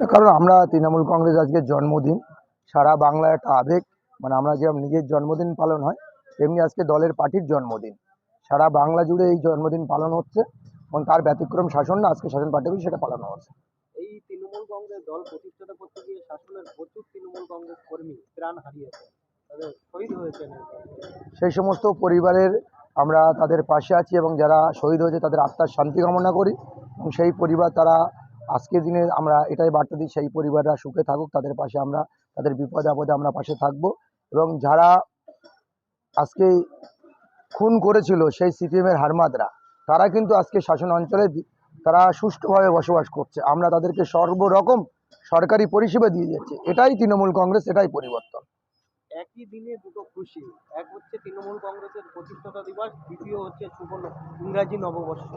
কারণ আমরা তৃণমূল কংগ্রেস আজকে জন্মদিন। সারা বাংলা একটা আবেগ মানে আমরা যেরকম নিজের জন্মদিন পালন হয় তেমনি আজকে দলের পার্টির জন্মদিন। সারা বাংলা জুড়ে এই জন্মদিন পালন হচ্ছে এবং তার ব্যতিক্রম শাসন না আজকে শাসন পার্টি সেটা পালন হচ্ছে। এই তৃণমূল কংগ্রেস দল প্রতিষ্ঠাতা করতে গিয়ে শাসনের প্রচুর তৃণমূল কংগ্রেস কর্মী প্রাণ হারিয়েছে। শহীদ হয়েছেন সেই সমস্ত পরিবারের আমরা তাদের পাশে আছি এবং যারা শহীদ হয়েছে তাদের আত্মার শান্তি কামনা করি এবং সেই পরিবার তারা আজকের দিনে আমরা এটাই বার্তা দিই, সেই পরিবাররা সুখে থাকুক, তাদের পাশে আমরা, তাদের বিপদে আপদে আমরা পাশে থাকব এবং যারা আজকে খুন করেছিল সেই সিপিএমের হারমাদরা, তারা কিন্তু আজকে শাসন অঞ্চলে তারা সুষ্ঠুভাবে বসবাস করছে। আমরা তাদেরকে সর্বরকম সরকারি পরিষেবা দিয়ে যাচ্ছি। এটাই তৃণমূল কংগ্রেস, এটাই পরিবর্তন। একই দিনে দুটো খুশি। এক হচ্ছে তৃণমূল কংগ্রেসের প্রতিষ্ঠাতা দিবস, দ্বিতীয় হচ্ছে সুবর্ণ ইংরাজি নববর্ষ।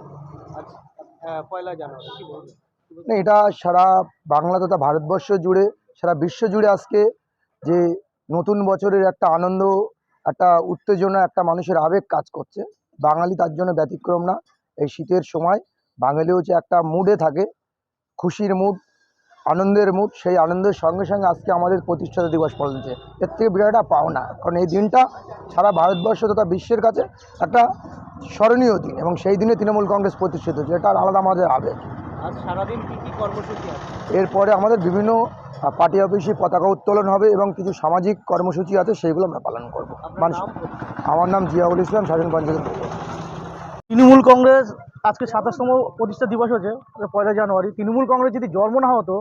পয়লা জানুয়ারি, কি বলবেন? না, এটা সারা বাংলা তথা ভারতবর্ষ জুড়ে, সারা বিশ্ব জুড়ে আজকে যে নতুন বছরের একটা আনন্দ, একটা উত্তেজনা, একটা মানুষের আবেগ কাজ করছে। বাঙালি তার জন্য ব্যতিক্রম না। এই শীতের সময় বাঙালি হচ্ছে একটা মুডে থাকে, খুশির মুড, আনন্দের মুড, সেই আনন্দের সঙ্গে সঙ্গে আজকে আমাদের প্রতিষ্ঠাতা দিবস পালন হচ্ছে। এর থেকে বিরাট পাওনা, কারণ এই দিনটা সারা ভারতবর্ষ তথা বিশ্বের কাছে একটা স্মরণীয় দিন এবং সেই দিনে তৃণমূল কংগ্রেস প্রতিষ্ঠিত হচ্ছে এটা আলাদা আমাদের আবেগ। আজ সারাদিন কি কি কর্মসূচি আছে? এরপরে আমাদের বিভিন্ন পার্টি অফিসে পতাকা উত্তোলন হবে এবং কিছু সামাজিক কর্মসূচি আছে সেইগুলো আমরা পালন করব। মানুষ আমার নাম জিয়াউল ইসলাম শাসন পঞ্চায়েত তৃণমূল কংগ্রেস আজকে সাতাশতম প্রতিষ্ঠা দিবস হচ্ছে এটা পয়লা জানুয়ারি। তৃণমূল কংগ্রেস যদি জন্ম না হতো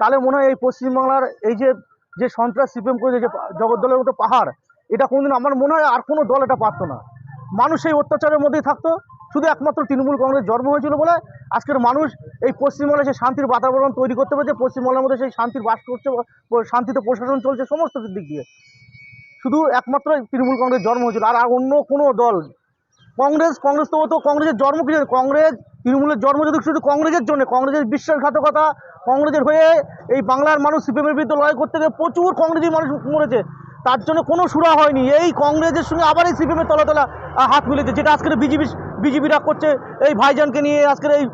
তাহলে মনে হয় এই পশ্চিমবাংলার এই যে যে সন্ত্রাস সিপিএম করে যে জগদ্দলের মতো পাহাড় এটা কোনোদিন আমার মনে হয় আর কোনো দল এটা পারতো না। মানুষ এই অত্যাচারের মধ্যেই থাকতো শুধু একমাত্র তৃণমূল কংগ্রেস জন্ম হয়েছিল বলে আজকের মানুষ এই পশ্চিমবঙ্গে সেই শান্তির বাতাবরণ তৈরি করতে পেরেছে পশ্চিমবঙ্গের মধ্যে সেই শান্তির বাস করছে শান্তিতে প্রশাসন চলছে, সমস্ত দিক দিয়ে। শুধু একমাত্র তৃণমূল কংগ্রেস জন্ম হয়েছিল, আর অন্য কোনো দল। কংগ্রেস কংগ্রেস তো তো কংগ্রেসের জন্ম কিছু কংগ্রেস, তৃণমূলের জন্ম যদি শুধু কংগ্রেসের জন্য, কংগ্রেসের বিশ্বাসঘাতকতা, কংগ্রেসের হয়ে এই বাংলার মানুষ সিপিএমের বিরুদ্ধে লড়াই করতে গিয়ে প্রচুর কংগ্রেসি মানুষ মরেছে। তার জন্য কোনো সুরা হয়নি। এই কংগ্রেসের সঙ্গে আবার এই সিপিএমের তলা তলা হাত মিলেছে, যেটা আজকের বিজেপি বিজেপিরা করছে এই ভাইজানকে নিয়ে আজকের এই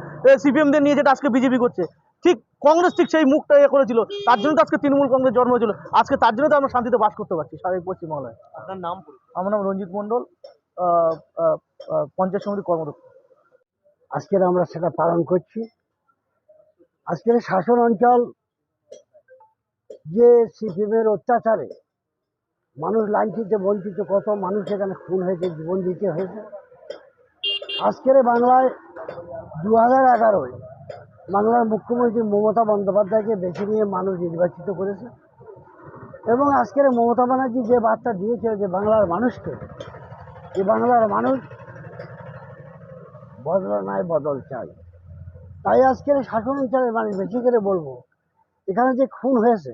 সিপিএমদের নিয়ে যেটা আজকে বিজেপি করছে। ঠিক কংগ্রেস ঠিক সেই মুখটা ইয়ে করেছিল তার জন্য তো আজকে তৃণমূল কংগ্রেস জন্ম হয়েছিল। আজকে তার জন্য তো আমরা শান্তিতে বাস করতে পারছি সারা এই পশ্চিমবাংলায়। আপনার নাম আমার নাম রঞ্জিত মণ্ডল পঞ্চায়েত সমিতি কর্মদক্ষ। আজকের আমরা সেটা পালন করছি। আজকের শাসন অঞ্চল যে সিপিএমের অত্যাচারে মানুষ লাঞ্ছিত বঞ্চিত কত মানুষ এখানে খুন হয়েছে জীবন দিতে হয়েছে। আজকের বাংলায় দু হাজার এগারোয় বাংলার মুখ্যমন্ত্রী মমতা বন্দ্যোপাধ্যায়কে বেছে নিয়ে মানুষ নির্বাচিত করেছে। এবং আজকের মমতা ব্যানার্জি যে বার্তা দিয়েছে যে বাংলার মানুষকে, যে বাংলার মানুষ বদলা নাই, বদল চাই। তাই আজকের শাসন অঞ্চলের মানে বেশি করে বলব, এখানে যে খুন হয়েছে,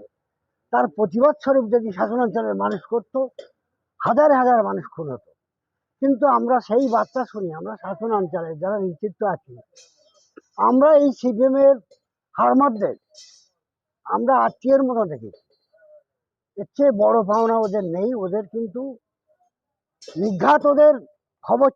তার প্রতিবাদ স্বরূপ যদি শাসন অঞ্চলের মানুষ করতো, হাজার হাজার মানুষ খুন হতো। কিন্তু আমরা সেই বার্তা শুনি, আমরা শাসন অঞ্চলে যারা নেতৃত্ব আছি। আমরা এই সিপিএমের হারমারদের আমরা আত্মীয়ের মতো দেখি। এর চেয়ে বড় ভাবনা ওদের নেই, ওদের কিন্তু নিঘাত ওদের খবর